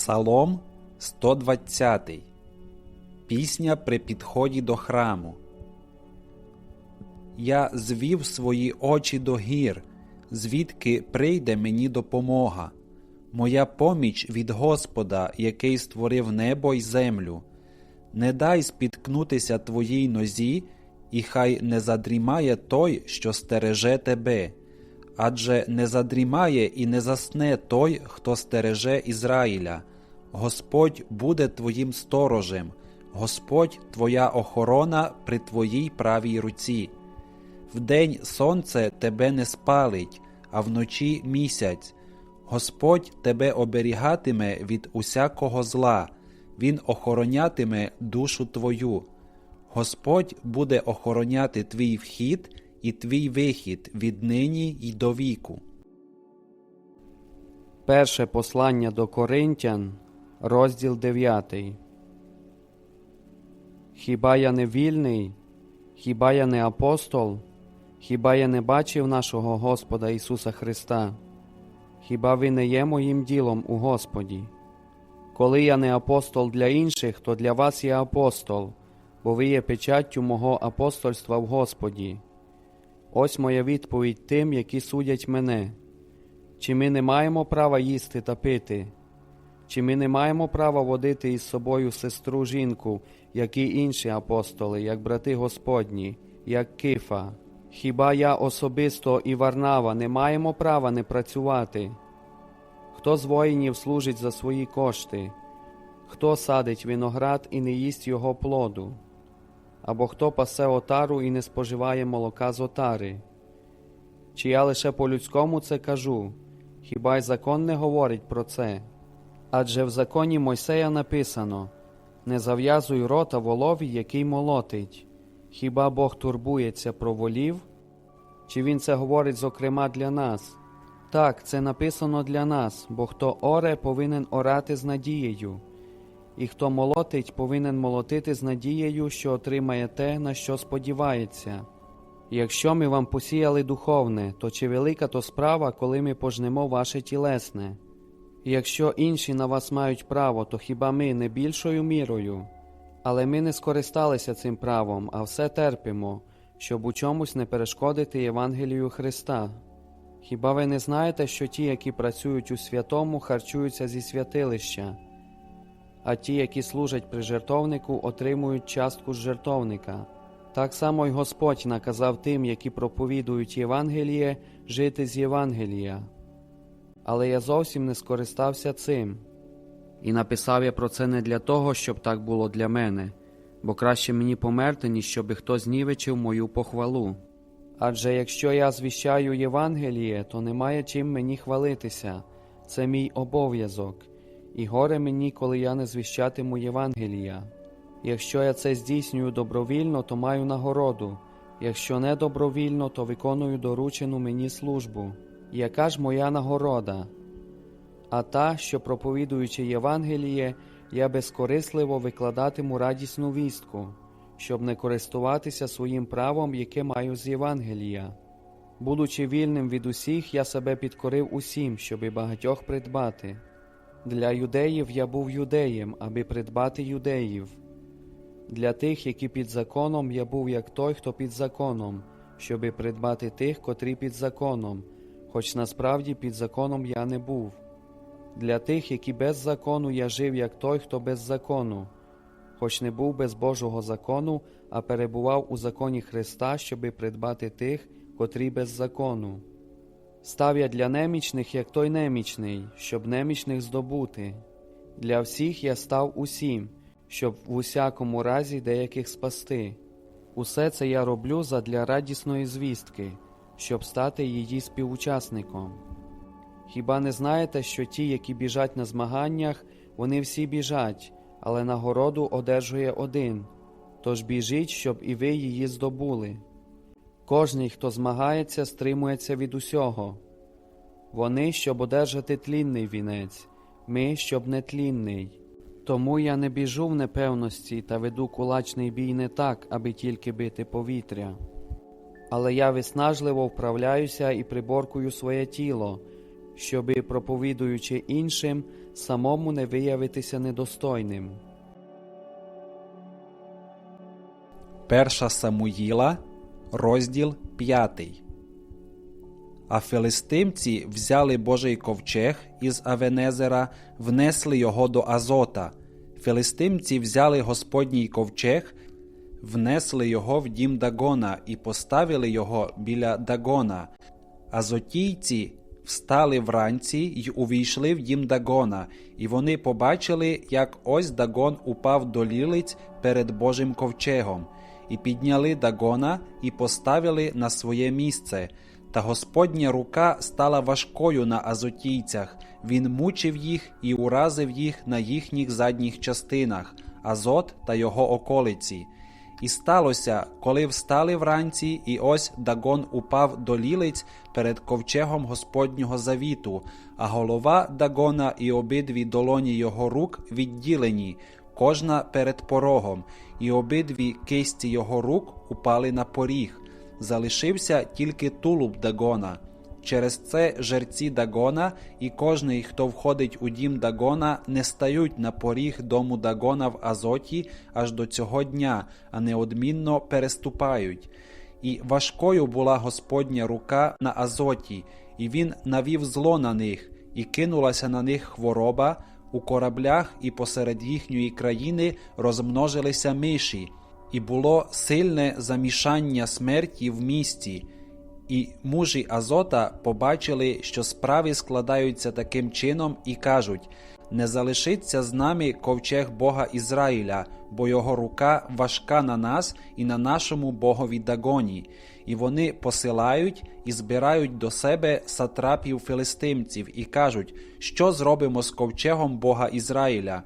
Псалом 120. Пісня при підході до храму. Я звів свої очі до гір, звідки прийде мені допомога. Моя поміч від Господа, який створив небо й землю. Не дай спіткнутися твоїй нозі, і хай не задрімає той, що стереже тебе, адже не задрімає і не засне той, хто стереже Ізраїля. Господь буде твоїм сторожем, Господь твоя охорона при твоїй правій руці. Вдень сонце тебе не спалить, а вночі місяць. Господь тебе оберігатиме від усякого зла, Він охоронятиме душу твою. Господь буде охороняти твій вхід і твій вихід віднині й до віку. Перше послання до Коринтян, розділ 9. Хіба я не вільний? Хіба я не апостол? Хіба я не бачив нашого Господа Ісуса Христа? Хіба ви не є моїм ділом у Господі? Коли я не апостол для інших, то для вас є апостол, бо ви є печаттю мого апостольства в Господі. Ось моя відповідь тим, які судять мене. Чи ми не маємо права їсти та пити? Чи ми не маємо права водити із собою сестру жінку, як і інші апостоли, як брати Господні, як Кифа? Хіба я особисто і Варнава не маємо права не працювати? Хто з воїнів служить за свої кошти? Хто садить виноград і не їсть його плоду? Або хто пасе отару і не споживає молока з отари? Чи я лише по людському це кажу? Хіба й закон не говорить про це? Адже в законі Мойсея написано Не зав'язуй рота волові, який молотить. Хіба Бог турбується про волів? Чи він це говорить зокрема для нас? Так, це написано для нас, бо хто оре, повинен орати з надією, і хто молотить, повинен молотити з надією, що отримає те, на що сподівається. Якщо ми вам посіяли духовне, то чи велика то справа, коли ми пожнемо ваше тілесне? Якщо інші на вас мають право, то хіба ми не більшою мірою? Але ми не скористалися цим правом, а все терпимо, щоб у чомусь не перешкодити Євангелію Христа. Хіба ви не знаєте, що ті, які працюють у святому, харчуються зі святилища, а ті, які служать при жертовнику, отримують частку з жертовника? Так само й Господь наказав тим, які проповідують Євангеліє, жити з Євангелія. Але я зовсім не скористався цим. І написав я про це не для того, щоб так було для мене, бо краще мені померти, ніж щоби хто знівечив мою похвалу. Адже якщо я звіщаю Євангеліє, то немає чим мені хвалитися, це мій обов'язок, і горе мені, коли я не звіщатиму Євангелія. Якщо я це здійснюю добровільно, то маю нагороду, якщо не добровільно, то виконую доручену мені службу. Яка ж моя нагорода? А та, що проповідуючи Євангеліє, я безкорисливо викладатиму радісну вістку, щоб не користуватися своїм правом, яке маю з Євангелія. Будучи вільним від усіх, я себе підкорив усім, щоби багатьох придбати. Для юдеїв я був юдеєм, аби придбати юдеїв. Для тих, які під законом, я був як той, хто під законом, щоби придбати тих, котрі під законом, хоч насправді під законом я не був. Для тих, які без закону я жив як той, хто без закону, хоч не був без Божого закону, а перебував у законі Христа, щоби придбати тих, котрі без закону. Став я для немічних, як той немічний, щоб немічних здобути. Для всіх я став усім, щоб в усякому разі деяких спасти. Усе це я роблю задля радісної звістки, щоб стати її співучасником. Хіба не знаєте, що ті, які біжать на змаганнях, вони всі біжать, але нагороду одержує один. Тож біжіть, щоб і ви її здобули. Кожний, хто змагається, стримується від усього. Вони, щоб одержати тлінний вінець, ми, щоб не тлінний. Тому я не біжу в непевності та веду кулачний бій не так, аби тільки бити повітря. Але я виснажливо вправляюся і приборкую своє тіло, щоби, проповідуючи іншим, самому не виявитися недостойним. Перша Самуїла, розділ 5. А филистимці взяли Божий ковчег із Авенезера, внесли його до Азота. Филистимці взяли Господній ковчег, внесли його в дім Дагона і поставили його біля Дагона. Азотійці встали вранці й увійшли в дім Дагона, і вони побачили, як ось Дагон упав до лілиць перед Божим ковчегом, і підняли Дагона і поставили на своє місце. Та Господня рука стала важкою на азотійцях. Він мучив їх і уразив їх на їхніх задніх частинах, Азот та його околиці. І сталося, коли встали вранці, і ось Дагон упав до лілиць перед ковчегом Господнього завіту, а голова Дагона і обидві долоні його рук відділені, кожна перед порогом, і обидві кисті його рук упали на поріг. Залишився тільки тулуб Дагона. Через це жерці Дагона і кожний, хто входить у дім Дагона, не стають на поріг дому Дагона в Азоті аж до цього дня, а неодмінно переступають. І важкою була Господня рука на Азоті, і він навів зло на них, і кинулася на них хвороба. У кораблях і посеред їхньої країни розмножилися миші, і було сильне замішання смерті в місті. І мужі Азота побачили, що справи складаються таким чином, і кажуть: не залишиться з нами ковчег Бога Ізраїля, бо його рука важка на нас і на нашому богові Дагоні. І вони посилають і збирають до себе сатрапів филистимців і кажуть, що зробимо з ковчегом Бога Ізраїля.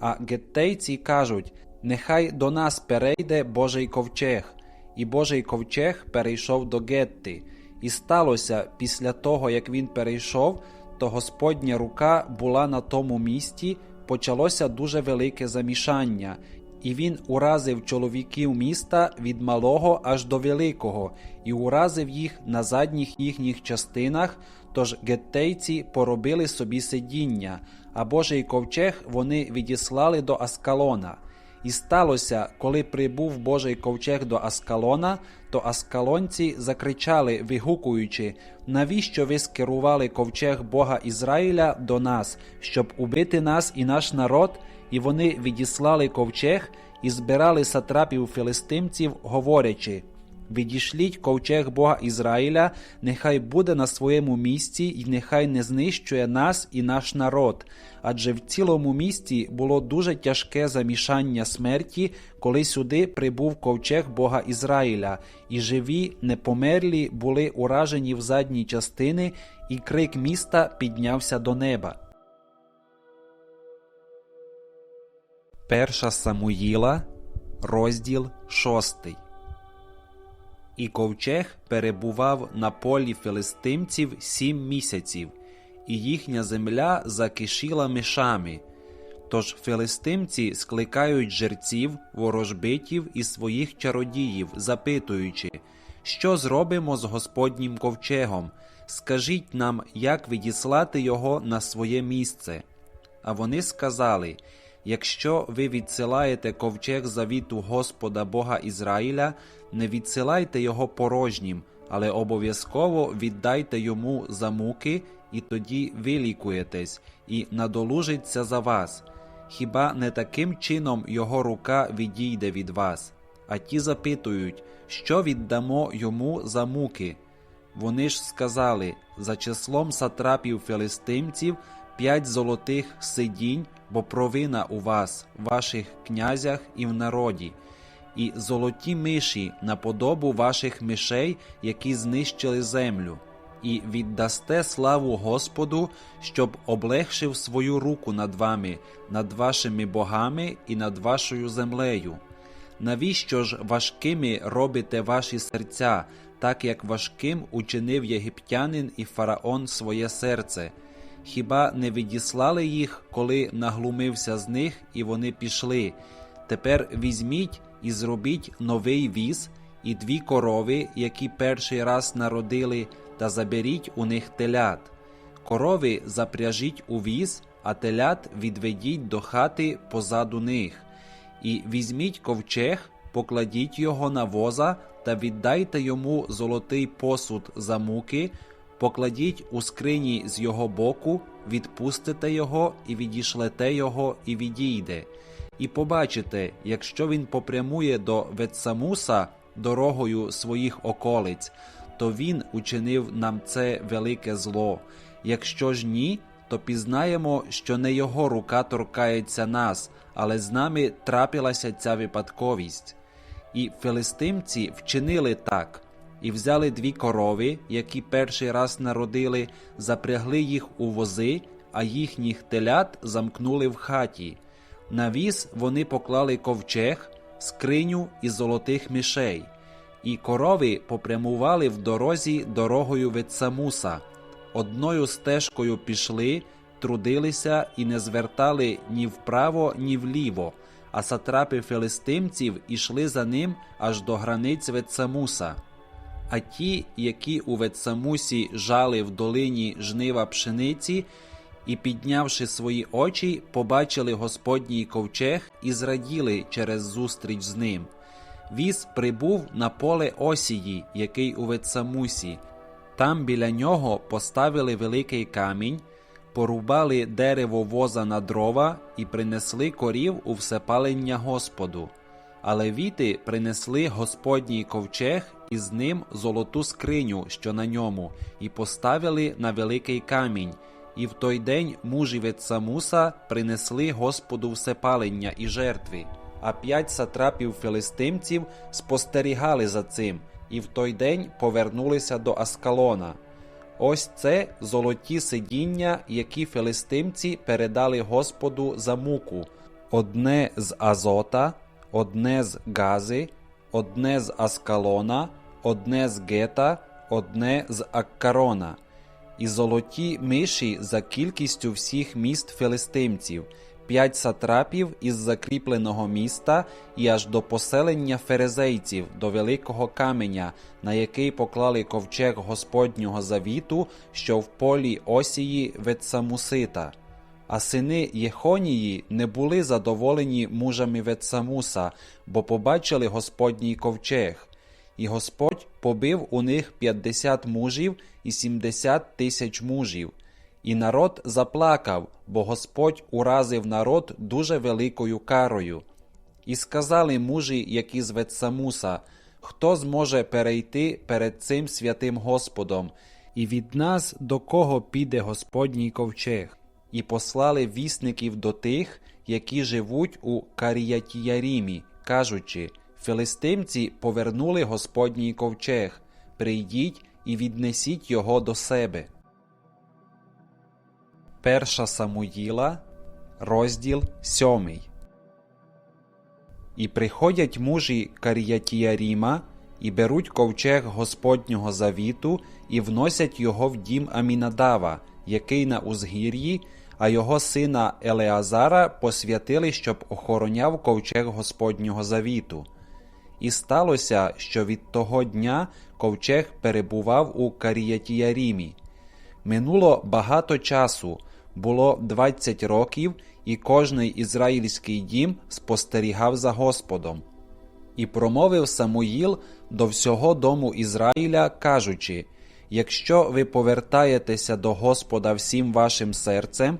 А геттейці кажуть: нехай до нас перейде Божий ковчег. І Божий ковчег перейшов до Гетти. І сталося після того, як він перейшов, то Господня рука була на тому місці, почалося дуже велике замішання, і він уразив чоловіків міста від малого аж до великого, і уразив їх на задніх їхніх частинах. Тож геттейці поробили собі сидіння, а Божий ковчег вони відіслали до Аскалона. І сталося, коли прибув Божий ковчег до Аскалона, то аскалонці закричали, вигукуючи: навіщо ви скерували ковчег Бога Ізраїля до нас, щоб убити нас і наш народ? І вони відіслали ковчег і збирали сатрапів филистимців, говорячи. Відішліть ковчег Бога Ізраїля, нехай буде на своєму місці, і нехай не знищує нас і наш народ. Адже в цілому місті було дуже тяжке замішання смерті, коли сюди прибув ковчег Бога Ізраїля, і живі, непомерлі були уражені в задні частини, і крик міста піднявся до неба. Перша Самуїла, розділ шостий. І ковчег перебував на полі филистимців сім місяців, і їхня земля закишіла мишами. Тож филистимці скликають жерців, ворожбитів і своїх чародіїв, запитуючи, що зробимо з Господнім ковчегом? Скажіть нам, як відіслати його на своє місце. А вони сказали: Якщо ви відсилаєте ковчег завіту Господа Бога Ізраїля, не відсилайте його порожнім, але обов'язково віддайте йому за муки, і тоді вилікуєтесь, і надолужиться за вас. Хіба не таким чином його рука відійде від вас? А ті запитують, що віддамо йому за муки. Вони ж сказали за числом сатрапів филистимців п'ять золотих сидінь, бо провина у вас, ваших князях і в народі, і золоті миші на подобу ваших мишей, які знищили землю, і віддасте славу Господу, щоб облегшив свою руку над вами, над вашими богами і над вашою землею. Навіщо ж важкими робите ваші серця, так як важким учинив єгиптянин і фараон своє серце? Хіба не відіслали їх, коли наглумився з них, і вони пішли? Тепер візьміть і зробіть новий віз, і дві корови, які перший раз народили, та заберіть у них телят. Корови запряжіть у віз, а телят відведіть до хати позаду них. І візьміть ковчег, покладіть його на воза та віддайте йому золотий посуд за муки, покладіть у скрині з його боку, відпустите його і відішлете його, і відійде. І побачите, якщо він попрямує до Ветсамуса дорогою своїх околиць, то він учинив нам це велике зло. Якщо ж ні, то пізнаємо, що не його рука торкається нас, але з нами трапилася ця випадковість. І филистимці вчинили так, і взяли дві корови, які перший раз народили, запрягли їх у вози, а їхніх телят замкнули в хаті. На віз вони поклали ковчег, скриню і золотих мишей, і корови попрямували в дорозі дорогою Ветсамуса. Одною стежкою пішли, трудилися і не звертали ні вправо, ні вліво, а сатрапи филистимців ішли за ним аж до границь Ветсамуса. А ті, які у Ветсамусі жали в долині жнива пшениці, і, піднявши свої очі, побачили Господній ковчег і зраділи через зустріч з ним. Віз прибув на поле Осії, який у Ветсамусі. Там біля нього поставили великий камінь, порубали дерево воза на дрова і принесли корів у всепалення Господу. А левіти принесли Господній ковчег і з ним золоту скриню, що на ньому, і поставили на великий камінь. І в той день мужі Ветсамуса принесли Господу всепалення і жертви. А п'ять сатрапів филистимців спостерігали за цим, і в той день повернулися до Аскалона. Ось це золоті сидіння, які филистимці передали Господу за муку: одне з Азота, одне з Гази, одне з Аскалона, одне з Гета, одне з Аккарона. І золоті миші за кількістю всіх міст филистимців, п'ять сатрапів із закріпленого міста і аж до поселення ферезейців, до великого каменя, на який поклали ковчег Господнього завіту, що в полі Осії Ветсамусита. А сини Єхонії не були задоволені мужами Ветсамуса, бо побачили Господній ковчег. І Господь побив у них п'ятдесят мужів і сімдесят тисяч мужів. І народ заплакав, бо Господь уразив народ дуже великою карою. І сказали мужі, які з Ветсамуса, хто зможе перейти перед цим святим Господом, і від нас до кого піде Господній ковчег? І послали вісників до тих, які живуть у Каріятіярімі, кажучи, Филистимці повернули Господній ковчег, прийдіть і віднесіть його до себе. Перша Самуїла, розділ сьомий. І приходять мужі Каріятіяріма, і беруть ковчег Господнього завіту, і вносять його в дім Амінадава, який на узгір'ї, а його сина Елеазара посвятили, щоб охороняв ковчег Господнього завіту. І сталося, що від того дня ковчег перебував у Каріятіярімі. Минуло багато часу, було двадцять років, і кожний ізраїльський дім спостерігав за Господом. І промовив Самуїл до всього дому Ізраїля, кажучи: Якщо ви повертаєтеся до Господа всім вашим серцем,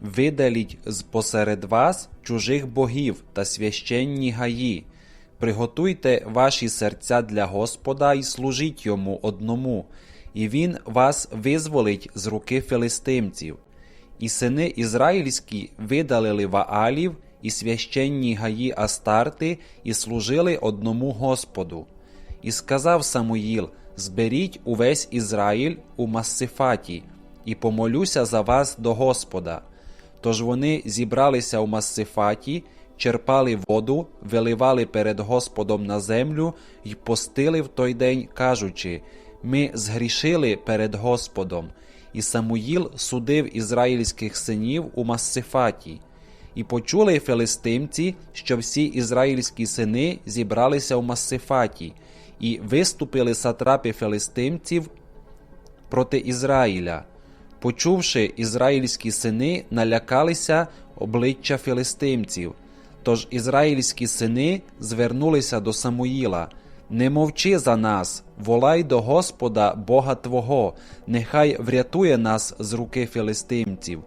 видаліть з посеред вас чужих богів та священні гаї. Приготуйте ваші серця для Господа і служіть йому одному, і він вас визволить з руки филистимців. І сини ізраїльські видалили Ваалів і священні гаї Астарти, і служили одному Господу. І сказав Самуїл: Зберіть увесь Ізраїль у Массифаті, і помолюся за вас до Господа. Тож вони зібралися у Массифаті, черпали воду, виливали перед Господом на землю й постили в той день, кажучи: Ми згрішили перед Господом. І Самуїл судив ізраїльських синів у Массифаті. І почули филистимці, що всі ізраїльські сини зібралися у Массифаті, і виступили сатрапи филистимців проти Ізраїля. Почувши, ізраїльські сини налякалися обличчя філистимців. Тож ізраїльські сини звернулися до Самуїла. Не мовчи за нас, волай до Господа Бога Твого, нехай врятує нас з руки філистимців.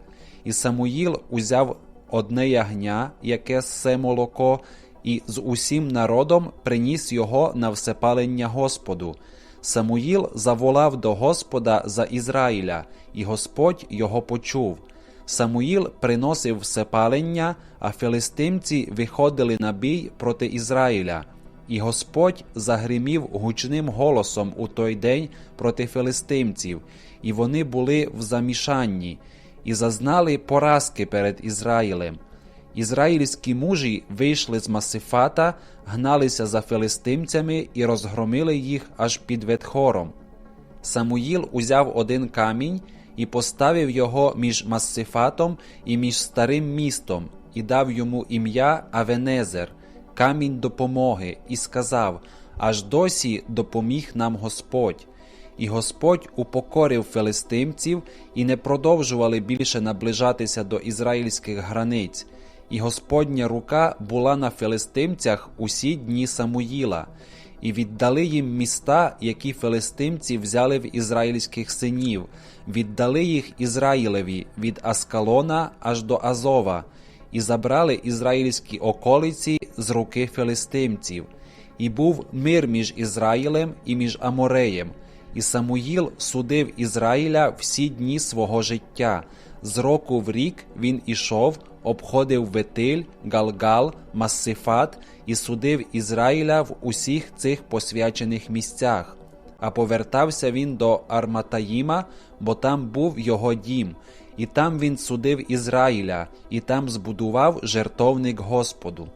І Самуїл узяв одне ягня, яке ссе молоко, і з усім народом приніс його на всепалення Господу. Самуїл заволав до Господа за Ізраїля, і Господь його почув. Самуїл приносив всепалення, а філистимці виходили на бій проти Ізраїля. І Господь загримів гучним голосом у той день проти філистимців, і вони були в замішанні, і зазнали поразки перед Ізраїлем. Ізраїльські мужі вийшли з Масифата, гналися за филистимцями і розгромили їх аж під Ветхором. Самуїл узяв один камінь і поставив його між Массифатом і між старим містом, і дав йому ім'я Авенезер, камінь допомоги, і сказав: Аж досі допоміг нам Господь. І Господь упокорив филистимців і не продовжували більше наближатися до ізраїльських границь. І Господня рука була на филистимцях усі дні Самуїла, і віддали їм міста, які филистимці взяли в ізраїльських синів, віддали їх Ізраїлеві від Аскалона аж до Азова, і забрали ізраїльські околиці з руки филистимців. І був мир між Ізраїлем і між Амореєм. І Самуїл судив Ізраїля всі дні свого життя. З року в рік він ішов, обходив Ветиль, Галгал, Массифат і судив Ізраїля в усіх цих посвячених місцях. А повертався він до Арматаїма, бо там був його дім, і там він судив Ізраїля, і там збудував жертовник Господу.